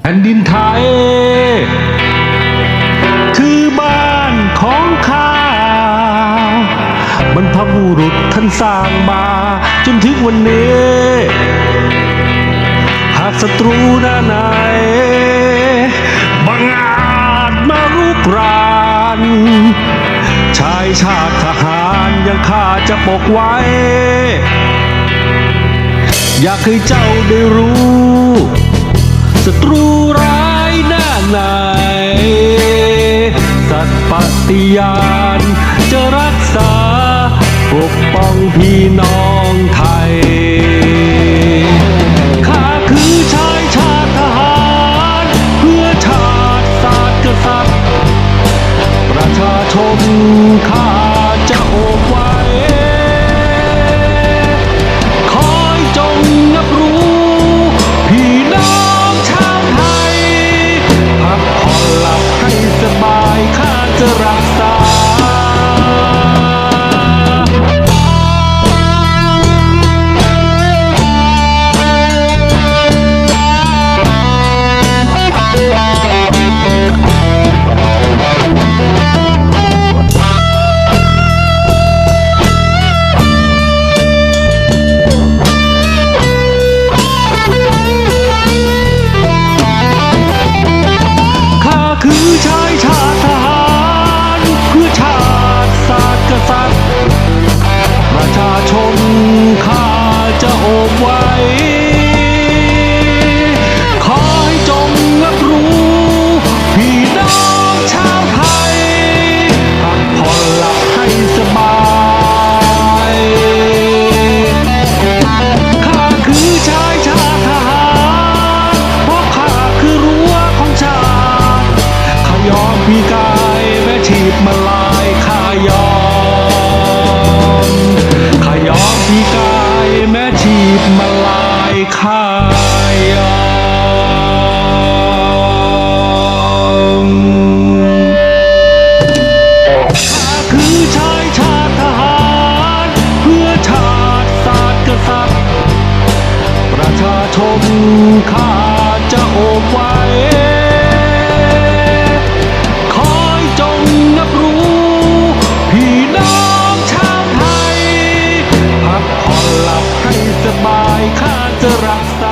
แผ่นดินไทย คือบ้านของข้าบรรพบุรุษท่านสร้างมา จนถึงวันนี้ หากศัตรูหน้าไหนารยังข้าจะปกไว้ อยากให้เจ้าได้รู้ศัตรูร้ายหน้าไหน สัตว์ปฏิญาณจะรักษา ปกป้องพี่น้องไทย ข้าคือชายชาติทหาร เพื่อชาติศาสตร์กษัตริย์ ประชาชน ขอให้จงรับรู้ พี่น้องชาวไทยพักผ่อนหลับให้สบายข้าคือชายชาติทหารเพราะข้าคือรั้วของชาติข้ายอมพี่กายแม้ชีพมาลา ชมข้าจะอบไว้ คอยจงนับรู้ พี่น้องชาวไทย พักผ่อนหลับให้สบายข้าจะรักษา